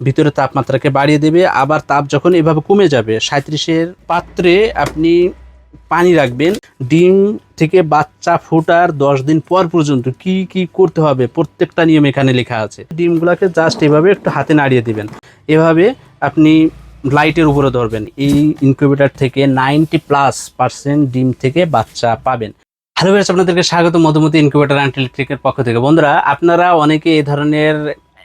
ভিতরে তাপমাত্রাকে বাড়িয়ে দেবে, আবার তাপ যখন এভাবে কমে যাবে সাঁত্রিশের পাত্রে আপনি পানি রাখবেন। ডিম থেকে বাচ্চা ফোটার দশ দিন পর পর্যন্ত কি কি করতে হবে? প্রত্যেকটা নিয়ম এখানে লেখা আছে। ডিমগুলোকে জাস্ট এভাবে একটু হাতে নাড়িয়ে দিবেন। এভাবে আপনি লাইটের উপরে ধরবেন। এই ইনকিউবেটর থেকে নাইনটি প্লাস পার্সেন্ট ডিম থেকে বাচ্চা পাবেন। হ্যালো ভাইস আপনাদেরকে স্বাগত। মধুমতি ইনকিউবেটর অ্যান্ড ইলেকট্রিকের পক্ষ থেকে। বন্ধুরা, আপনারা অনেকে এই ধরনের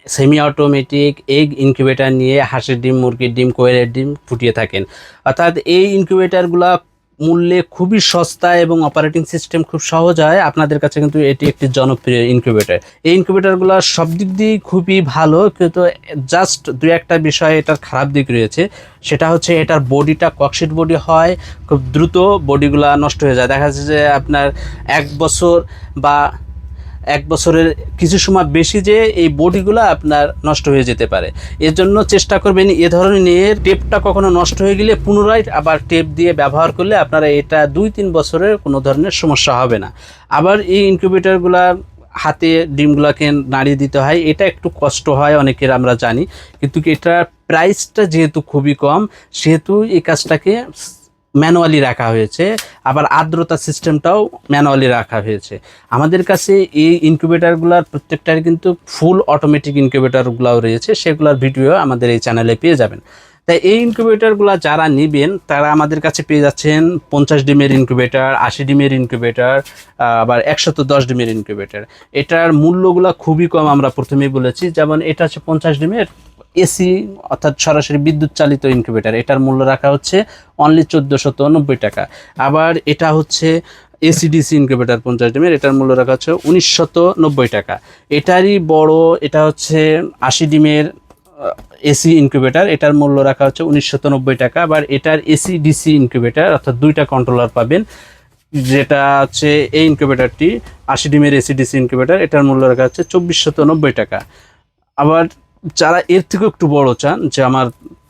সেমি অটোমেটিক এগ ইনকিউবেটর নিয়ে হাঁসের ডিম, মুরগির ডিম, কোয়েলের ডিম ফুটিয়ে থাকেন। অর্থাৎ এই ইনকিউবেটরগুলো মূল্যে খুবই সস্তা এবং অপারেটিং সিস্টেম খুব সহজ হয়। আপনাদের কাছে কিন্তু এটি একটি জনপ্রিয় ইনকিউবেটর এই ইনকিউবেটরগুলো সব দিক দিয়েই খুবই ভালো, কিন্তু জাস্ট দু একটা বিষয় এটার খারাপ দিক রয়েছে। সেটা হচ্ছে এটার বডিটা ককশিট বডি হয়, খুব দ্রুত বডিগুলা নষ্ট হয়ে যায়। দেখা যাচ্ছে যে আপনার এক বছর বা এক বছরের কিছু সময় বেশি যে এই বডিগুলো আপনার নষ্ট হয়ে যেতে পারে। এর জন্য চেষ্টা করবেন এ ধরনের টেপটা কখনো নষ্ট হয়ে গেলে পুনরায় আবার টেপ দিয়ে ব্যবহার করলে আপনারা এটা দুই তিন বছরের কোনো ধরনের সমস্যা হবে না। আবার এই ইনকিউবেটরগুলা হাতে ডিমগুলোকে নাড়িয়ে দিতে হয়, এটা একটু কষ্ট হয় অনেকের আমরা জানি। কিন্তু এটার প্রাইসটা যেহেতু খুবই কম, সেহেতু এই কাজটাকে ম্যানুয়ালি রাখা হয়েছে, আবার আর্দ্রতা সিস্টেমটাও ম্যানুয়ালি রাখা হয়েছে। আমাদের কাছে এই ইনকিউবেটারগুলোর প্রত্যেকটার কিন্তু ফুল অটোমেটিক ইনকিউবেটারগুলোও রয়েছে, সেগুলোর ভিডিও আমাদের এই চ্যানেলে পেয়ে যাবেন। তাই এই ইনকিউবেটারগুলো যারা নেবেন, তারা আমাদের কাছে পেয়ে যাচ্ছেন পঞ্চাশ ডিমের ইনকিউবেটার, আশি ডিমের ইনকিউবেটার, আবার একশত দশ ডিমের ইনকিউবেটার। এটার মূল্যগুলো খুবই কম আমরা প্রথমেই বলেছি, যেমন এটা হচ্ছে পঞ্চাশ ডিমের এসি অর্থাৎ সরাসরি বিদ্যুৎ চালিত ইনকিউবেটার এটার মূল্য রাখা হচ্ছে অনলি চোদ্দোশত নব্বই টাকা। আবার এটা হচ্ছে এসিডিসি ইনকিউবেটার পঞ্চাশ ডিমের, এটার মূল্য রাখা হচ্ছে উনিশশত নব্বই টাকা। এটারই বড়, এটা হচ্ছে আশি ডিমের এসি ইনকিউবেটার এটার মূল্য রাখা হচ্ছে নব্বই টাকা। আবার এটার এসি ডিসি ইনকিউবেটার অর্থাৎ দুইটা কন্ট্রোলার পাবেন, যেটা হচ্ছে এই ইনকিউবেটারটি আশি ডিমের এসি ডিসি ইনকিউবেটার এটার মূল্য রাখা হচ্ছে চব্বিশশত নব্বই টাকা। আবার যারা এর থেকেও একটু বড় চান যে আমার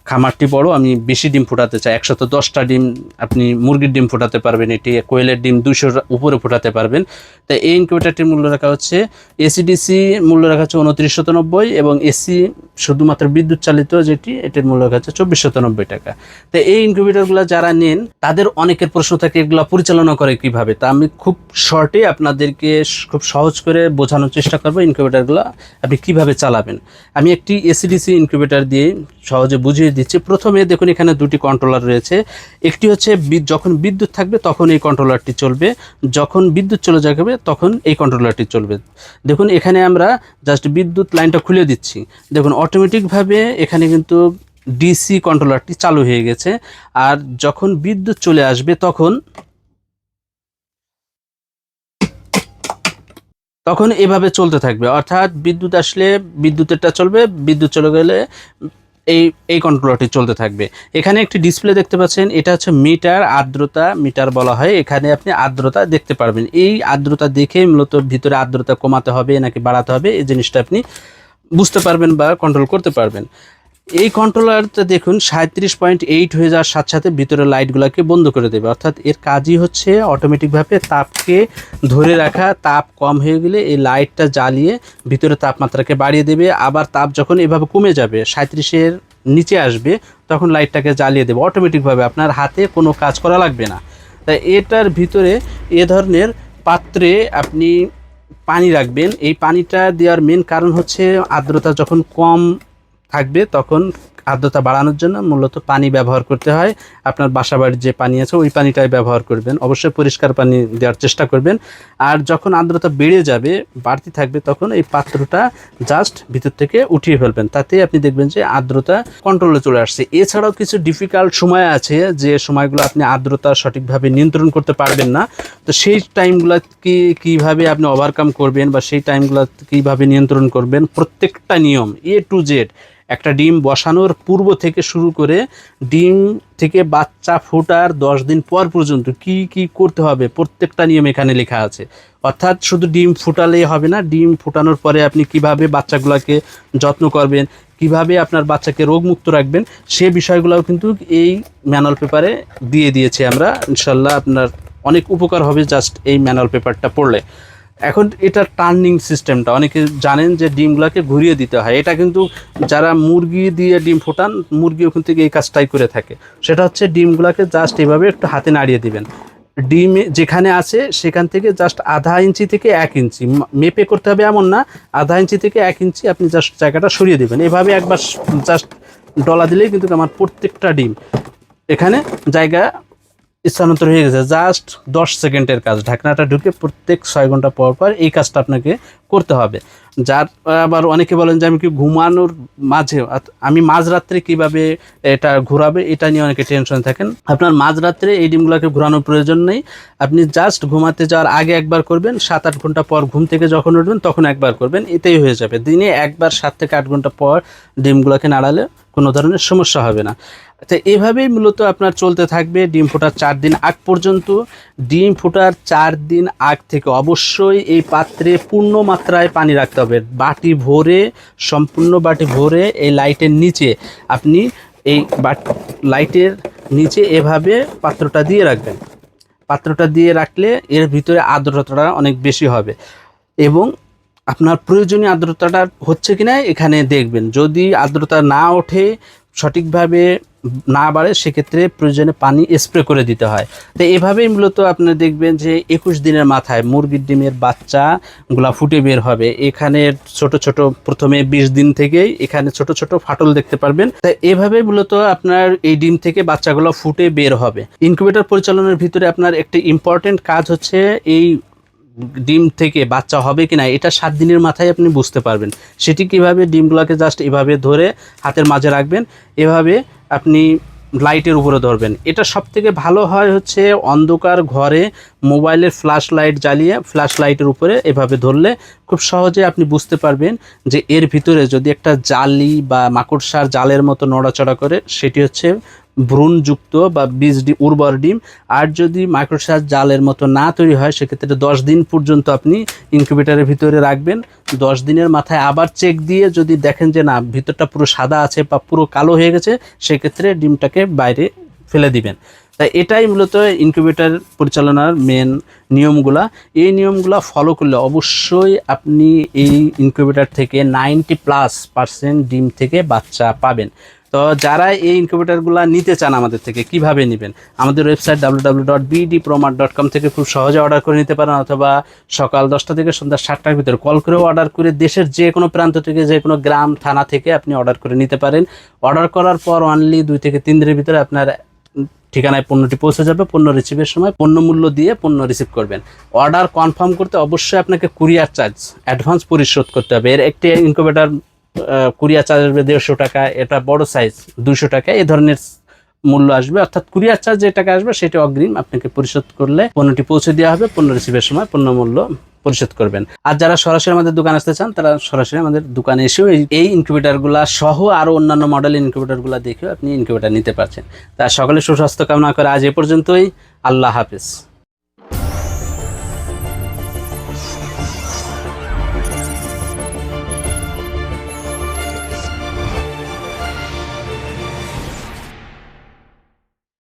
খামারটি বড়, আমি বেশি ডিম ফোটাতে চাই। একশত দশটা ডিম আপনি মুরগির ডিম ফোটাতে পারবেন, এটি কোয়েলের ডিম দুশোর উপরে ফোটাতে পারবেন। তাই এই ইনকিউবেটারটির মূল্য রাখা হচ্ছে এসিডিসি মূল্য রাখা হচ্ছে উনত্রিশ নব্বই এবং এসি শুধুমাত্র বিদ্যুৎ চালিত যেটি, এটির মূল্য রাখা হচ্ছে চব্বিশ নব্বই টাকা। তো এই ইনকিউবেটারগুলো যারা নেন, তাদের অনেকের প্রশ্ন থাকে, এগুলো পরিচালনা করে কীভাবে? তা আমি খুব শর্টে আপনাদেরকে খুব সহজ করে বোঝানোর চেষ্টা করব ইনকিউবেটারগুলো আপনি কীভাবে চালাবেন। আমি একটি এসিডিসি ইনকিউবেটার দিয়ে সহজে বুঝিয়ে দিচ্ছি। প্রথমে দেখুন এখানে দুটি কন্ট্রোলার রয়েছে। একটি হচ্ছে যখন বিদ্যুৎ থাকবে তখন এই কন্ট্রোলারটি চলবে। যখন বিদ্যুৎ চলে যাবে তখন এই কন্ট্রোলারটি চলবে। দেখুন এখানে আমরা জাস্ট বিদ্যুৎ লাইনটা খুলে দিচ্ছি। দেখুন অটোমেটিকভাবে এখানে কিন্তু ডিসি কন্ট্রোলারটি চালু হয়ে গেছে। আর যখন বিদ্যুৎ চলে আসবে তখন তখন এভাবে চলতে থাকবে। অর্থাৎ বিদ্যুৎ আসলে বিদ্যুতেরটা চলবে, বিদ্যুৎ চলে গেলে এই এই কন্ট্রোলারটি চলতে থাকবে। এখানে একটি ডিসপ্লে দেখতে পাচ্ছেন, এটা হচ্ছে মিটার আর্দ্রতা মিটার বলা হয়। এখানে আপনি আর্দ্রতা দেখতে পারবেন। এই আর্দ্রতা দেখে মূলত ভিতরে আর্দ্রতা কমাতে হবে নাকি বাড়াতে হবে, এই জিনিসটা আপনি বুঝতে পারবেন বা কন্ট্রোল করতে পারবেন। এই কন্ট্রোলারটা দেখুন, সাঁত্রিশ পয়েন্ট এইট হয়ে যাওয়ার সাথে সাথে ভিতরে লাইটগুলোকে বন্ধ করে দেবে। অর্থাৎ এর কাজই হচ্ছে অটোমেটিকভাবে তাপকে ধরে রাখা, তাপ কম হয়ে গেলে এই লাইটটা জ্বালিয়ে ভিতরে তাপমাত্রাকে বাড়িয়ে দেবে। আবার তাপ যখন এভাবে কমে যাবে, সাঁত্রিশের নিচে আসবে, তখন লাইটটাকে জ্বালিয়ে দেবে। অটোমেটিকভাবে আপনার হাতে কোনো কাজ করা লাগবে না। তাই এটার ভিতরে এ ধরনের পাত্রে আপনি পানি রাখবেন। এই পানিটা দেওয়ার মেন কারণ হচ্ছে আর্দ্রতা যখন কম থাকবে, তখন আর্দ্রতা বাড়ানোর জন্য মূলত পানি ব্যবহার করতে হয়। আপনার বাসা বাড়ির যে পানি আছে, ওই পানিটাই ব্যবহার করবেন। অবশ্যই পরিষ্কার পানি দেওয়ার চেষ্টা করবেন। আর যখন আর্দ্রতা বেড়ে যাবে, বাড়তি থাকবে, তখন এই পাত্রটা জাস্ট ভিতর থেকে উঠিয়ে ফেলবেন। তাতে আপনি দেখবেন যে আর্দ্রতা কন্ট্রোলে চলে আসছে। এছাড়াও কিছু ডিফিকাল্ট সময় আছে, যে সময়গুলো আপনি আর্দ্রতা সঠিকভাবে নিয়ন্ত্রণ করতে পারবেন না। তো সেই টাইমগুলো কি, কীভাবে আপনি ওভারকাম করবেন বা সেই টাইমগুলো কীভাবে নিয়ন্ত্রণ করবেন, প্রত্যেকটা নিয়ম এ টু জেড একটা ডিম বসানোর পূর্ব থেকে শুরু করে ডিম থেকে বাচ্চা ফোটার দশ দিন পর পর্যন্ত কি কি করতে হবে? প্রত্যেকটা নিয়ম এখানে লেখা আছে। অর্থাৎ শুধু ডিম ফুটালেই হবে না, ডিম ফুটানোর পরে আপনি কীভাবে বাচ্চাগুলোকে যত্ন করবেন, কীভাবে আপনার বাচ্চাকে রোগমুক্ত রাখবেন, সে বিষয়গুলোও কিন্তু এই ম্যানুয়াল পেপারে দিয়ে দিয়েছি আমরা। ইনশাল্লাহ আপনার অনেক উপকার হবে জাস্ট এই ম্যানুয়াল পেপারটা পড়লে। এখন এটা টার্নিং সিস্টেমটা অনেকে জানেন যে ডিমগুলোকে ঘুরিয়ে দিতে হয়। এটা কিন্তু যারা মুরগি দিয়ে ডিম ফোটান মুরগি ওখান থেকে এই কাজটাই করে থাকে। সেটা হচ্ছে ডিমগুলোকে জাস্ট এভাবে একটু হাতে নাড়িয়ে দিবেন। ডিম যেখানে আছে, সেখান থেকে জাস্ট আধা ইঞ্চি থেকে এক ইঞ্চি। মেপে করতে হবে এমন না, আধা ইঞ্চি থেকে এক ইঞ্চি আপনি জাস্ট জায়গাটা সরিয়ে দেবেন। এভাবে একবার জাস্ট ডলা দিলেই কিন্তু আমার প্রত্যেকটা ডিম। এখানে জায়গা স্থানান্তর হয়ে গেছে। জাস্ট দশ সেকেন্ডের কাজ। ঢাকনাটা ঢুকে প্রত্যেক ছয় ঘণ্টা পর পর এই কাজটা আপনাকে করতে হবে। যার আবার অনেকে বলেন যে আমি কি ঘুমানোর মাঝে আমি মাঝরাত্রে কীভাবে এটা ঘোরাবে, এটা নিয়ে অনেকে টেনশন থাকেন। আপনার মাঝরাত্রে এই ডিমগুলোকে ঘোরানোর প্রয়োজন নেই। আপনি জাস্ট ঘুমাতে যাওয়ার আগে একবার করবেন সাত আট ঘণ্টা পর ঘুম থেকে যখন উঠবেন, তখন একবার করবেন, এতেই হয়ে যাবে। দিনে একবার সাত থেকে আট ঘণ্টা পর ডিমগুলোকে নাড়ালে কোনো ধরনের সমস্যা হবে না। তো এভাবেই মূলত আপনার চলতে থাকবে ডিম ফোটার চার দিন আগ পর্যন্ত। ডিম ফোটার চার দিন আগ থেকে অবশ্যই এই পাত্রে পূর্ণ মাত্রায় পানি রাখতে হবে বাটি ভরে, সম্পূর্ণ বাটি ভরে এই লাইটের নিচে আপনি এই লাইটের নিচে এভাবে পাত্রটা দিয়ে রাখবেন। পাত্রটা দিয়ে রাখলে এর ভিতরে আর্দ্রতাটা অনেক বেশি হবে এবং আপনার প্রয়োজনীয় আর্দ্রতাটা হচ্ছে কি না এখানে দেখবেন। যদি আর্দ্রতা না ওঠে সঠিকভাবে না বাড়ে, সেক্ষেত্রে প্রয়োজনে পানি স্প্রে করে দিতে হয়। তো এভাবেই মূলত আপনি দেখবেন যে একুশ দিনের মাথায় মুরগির ডিমের বাচ্চাগুলা ফুটে বের হবে। এখানে ছোট ছোট, প্রথমে বিশ দিন থেকেই এখানে ছোট ছোট ফাটল দেখতে পারবেন। তাই এভাবে মূলত আপনার এই ডিম থেকে বাচ্চাগুলো ফুটে বের হবে। ইনকিউবেটর পরিচালনার ভিতরে আপনার একটি ইম্পর্টেন্ট কাজ হচ্ছে এই ডিম থেকে বাচ্চা হবে কিনা, এটা সাত দিনের মাথায় আপনি বুঝতে পারবেন। সেটি কীভাবে ডিমগুলোকে জাস্ট এভাবে ধরে হাতের মাঝে রাখবেন, এভাবে আপনি লাইটের উপরে ধরবেন। এটা সব থেকে ভালো হয় হচ্ছে অন্ধকার ঘরে মোবাইলের ফ্ল্যাশ লাইট জ্বালিয়ে ফ্ল্যাশ লাইটের উপরে এভাবে ধরলে খুব সহজে আপনি বুঝতে পারবেন যে এর ভিতরে যদি একটা জালি বা মাকড়সার জালের মতো নড়াচড়া করে, সেটি হচ্ছে ভ্রূণযুক্ত বা বীজ ডিম উর্বর ডিম। আর যদি মাইক্রোসার জালের মতো না তৈরি হয়, সেক্ষেত্রে দশ দিন পর্যন্ত আপনি ইনকিউবেটারের ভিতরে রাখবেন। দশ দিনের মাথায় আবার চেক দিয়ে যদি দেখেন যে, না, ভিতরটা পুরো সাদা আছে বা পুরো কালো হয়ে গেছে, সেক্ষেত্রে ডিমটাকে বাইরে ফেলে দিবেন। তাই এটাই মূলত ইনকিউবেটার পরিচালনার মেন নিয়মগুলা। এই নিয়মগুলা ফলো করলে অবশ্যই আপনি এই ইনকিউবেটার থেকে নাইনটি প্লাস পার্সেন্ট ডিম থেকে বাচ্চা পাবেন। তো যারা এই ইনকিউবেটারগুলো নিতে চান আমাদের থেকে, কীভাবে নেবেন? আমাদের website W dot dot com থেকে খুব সহজে অর্ডার করে নিতে পারেন, অথবা সকাল দশটা থেকে সন্ধ্যা সাতটার ভিতরে কল করেও অর্ডার করে দেশের যে কোনো প্রান্ত থেকে, যে কোনো গ্রাম, থানা থেকে আপনি অর্ডার করে নিতে পারেন। অর্ডার করার পর অনলি দুই থেকে তিন দিনের ভিতরে আপনার ঠিকানায় পণ্যটি পৌঁছে যাবে, পণ্য রিসিভের সময় পণ্য মূল্য দিয়ে পণ্য রিসিভ করবেন। অর্ডার কনফার্ম করতে অবশ্যই আপনাকে কুরিয়ার চার্জ অ্যাডভান্স পরিশোধ করতে হবে। এর একটি ইনকিউবেটার কুরিয়ার চার্জ আসবে দেড়শো টাকা, এটা বড় সাইজ দুশো টাকা এ ধরনের মূল্য আসবে। অর্থাৎ কুরিয়ার চার্জ যে টাকা আসবে সেটা অগ্রিম, আপনাকে পরিশোধ করলে পণ্যটি পৌঁছে দেওয়া হবে, পণ্য রিসিভের সময় পণ্য মূল্য পরিশোধ করবেন। আর যারা সরাসরি আমাদের দোকানে আসতে চান, তারা সরাসরি আমাদের দোকানে এসেও এই- ইনকিউবেটারগুলা সহ আরও অন্যান্য মডেল ইনকিউবেটারগুলো দেখেও আপনি ইনকিউবেটার নিতে পারছেন। তা সকলে সুস্বাস্থ্য কামনা করে আজ এ পর্যন্তই। আল্লাহ হাফেজ।